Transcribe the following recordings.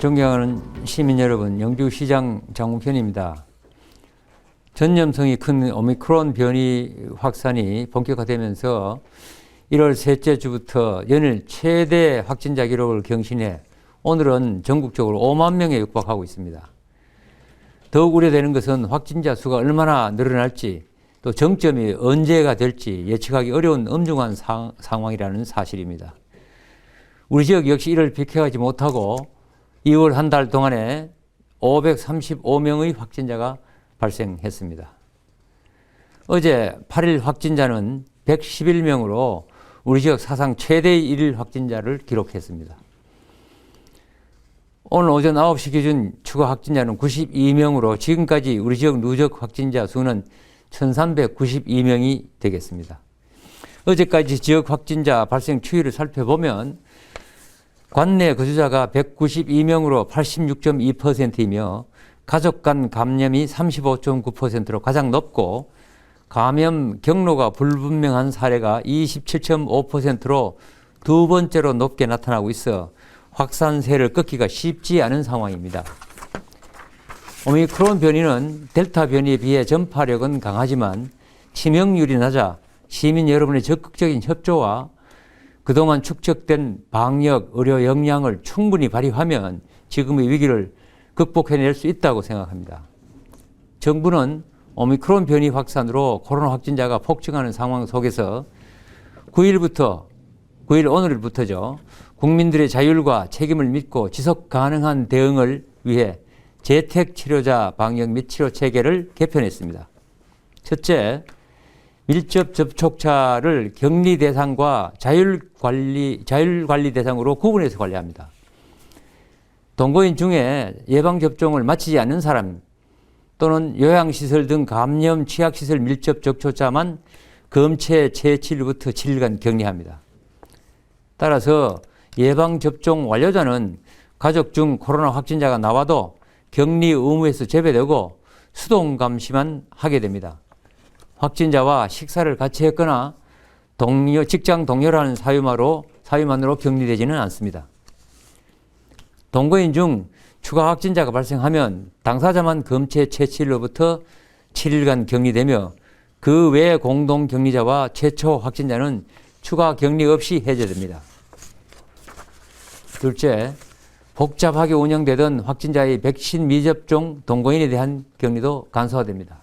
존경하는 시민 여러분, 영주시장 장웅편입니다. 전염성이 큰 오미크론 변이 확산이 본격화되면서 1월 셋째 주부터 연일 최대 확진자 기록을 경신해 오늘은 전국적으로 5만 명에 육박하고 있습니다. 더욱 우려되는 것은 확진자 수가 얼마나 늘어날지 또 정점이 언제가 될지 예측하기 어려운 엄중한 상, 상황이라는 사실입니다. 우리 지역 역시 이를 비켜가지 못하고 2월 한 달 동안에 535명의 확진자가 발생했습니다. 어제 8일 확진자는 111명으로 우리 지역 사상 최대의 일일 확진자를 기록했습니다. 오늘 오전 9시 기준 추가 확진자는 92명으로 지금까지 우리 지역 누적 확진자 수는 1392명이 되겠습니다. 어제까지 지역 확진자 발생 추이를 살펴보면 관내 거주자가 192명으로 86.2%이며 가족 간 감염이 35.9%로 가장 높고 감염 경로가 불분명한 사례가 27.5%로 두 번째로 높게 나타나고 있어 확산세를 꺾기가 쉽지 않은 상황입니다. 오미크론 변이는 델타 변이에 비해 전파력은 강하지만 치명률이 낮아 시민 여러분의 적극적인 협조와 그동안 축적된 방역, 의료 역량을 충분히 발휘하면 지금의 위기를 극복해낼 수 있다고 생각합니다. 정부는 오미크론 변이 확산으로 코로나 확진자가 폭증하는 상황 속에서 9일부터 9일 오늘부터죠. 국민들의 자율과 책임을 믿고 지속 가능한 대응을 위해 재택 치료자 방역 및 치료 체계를 개편했습니다. 첫째, 밀접 접촉자를 격리 대상과 자율 관리 자율 관리 대상으로 구분해서 관리합니다. 동거인 중에 예방 접종을 마치지 않는 사람 또는 요양시설 등 감염 취약시설 밀접 접촉자만 검체 제7일부터 7일간 격리합니다. 따라서 예방접종 완료자는 가족 중 코로나 확진자가 나와도 격리 의무에서 제외되고 수동 감시만 하게 됩니다. 확진자와 식사를 같이 했거나 동료, 직장 동료라는 사유만으로, 사유만으로 격리되지는 않습니다. 동거인 중 추가 확진자가 발생하면 당사자만 검체 채취일로부터 7일간 격리되며 그 외 공동 격리자와 최초 확진자는 추가 격리 없이 해제됩니다. 둘째, 복잡하게 운영되던 확진자의 백신 미접종 동거인에 대한 격리도 간소화됩니다.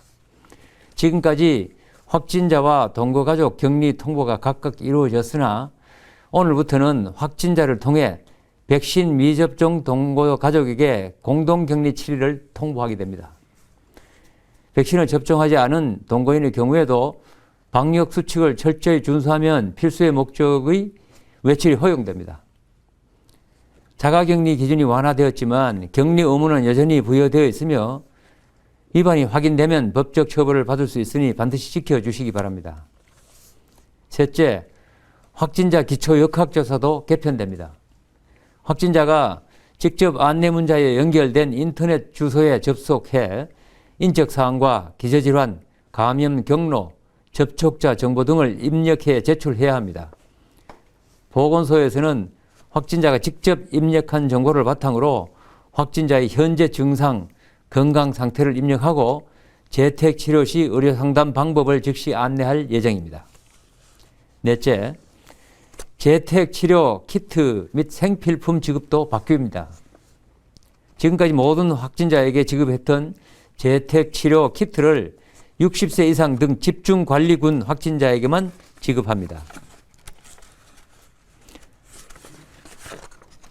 지금까지 확진자와 동거 가족 격리 통보가 각각 이루어졌으나 오늘부터는 확진자를 통해 백신 미접종 동거 가족에게 공동 격리 7일을 통보하게 됩니다. 백신을 접종하지 않은 동거인의 경우에도 방역 수칙을 철저히 준수하면 필수의 목적의 외출이 허용됩니다. 자가격리 기준이 완화되었지만 격리 의무는 여전히 부여되어 있으며 위반이 확인되면 법적 처벌을 받을 수 있으니 반드시 지켜주시기 바랍니다. 셋째, 확진자 기초 역학조사도 개편됩니다. 확진자가 직접 안내문자에 연결된 인터넷 주소에 접속해 인적 사항과 기저질환, 감염 경로, 접촉자 정보 등을 입력해 제출해야 합니다. 보건소에서는 확진자가 직접 입력한 정보를 바탕으로 확진자의 현재 증상, 건강 상태를 입력하고 재택 치료 시 의료 상담 방법을 즉시 안내할 예정입니다. 넷째, 재택 치료 키트 및 생필품 지급도 바뀝니다. 지금까지 모든 확진자에게 지급했던 재택 치료 키트를 60세 이상 등 집중 관리군 확진자에게만 지급합니다.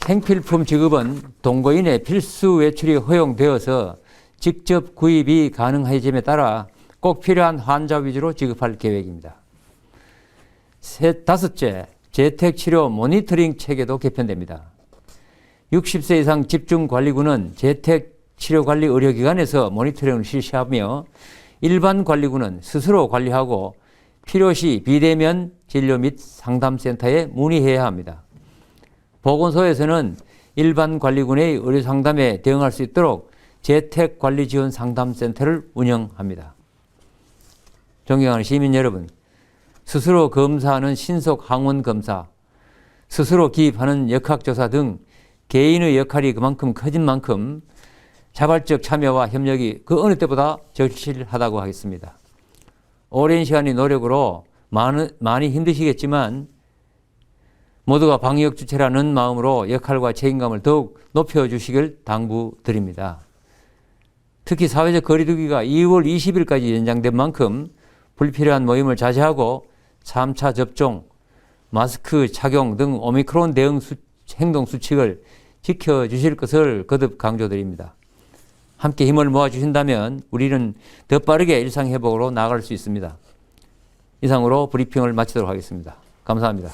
생필품 지급은 동거인의 필수 외출이 허용되어서 직접 구입이 가능해짐에 따라 꼭 필요한 환자 위주로 지급할 계획입니다. 셋, 다섯째, 재택치료 모니터링 체계도 개편됩니다. 60세 이상 집중관리군은 재택치료관리 의료기관에서 모니터링을 실시하며 일반 관리군은 스스로 관리하고 필요시 비대면 진료 및 상담센터에 문의해야 합니다. 보건소에서는 일반 관리군의 의료 상담에 대응할 수 있도록 재택 관리 지원 상담센터를 운영합니다. 존경하는 시민 여러분, 스스로 검사하는 신속 항원 검사, 스스로 기입하는 역학조사 등 개인의 역할이 그만큼 커진 만큼 자발적 참여와 협력이 그 어느 때보다 절실하다고 하겠습니다. 오랜 시간의 노력으로 많은, 많이 힘드시겠지만 모두가 방역 주체라는 마음으로 역할과 책임감을 더욱 높여 주시길 당부드립니다. 특히 사회적 거리두기가 2월 20일까지 연장된 만큼 불필요한 모임을 자제하고 3차 접종, 마스크 착용 등 오미크론 대응 수, 행동 수칙을 지켜주실 것을 거듭 강조드립니다. 함께 힘을 모아주신다면 우리는 더 빠르게 일상회복으로 나아갈 수 있습니다. 이상으로 브리핑을 마치도록 하겠습니다. 감사합니다.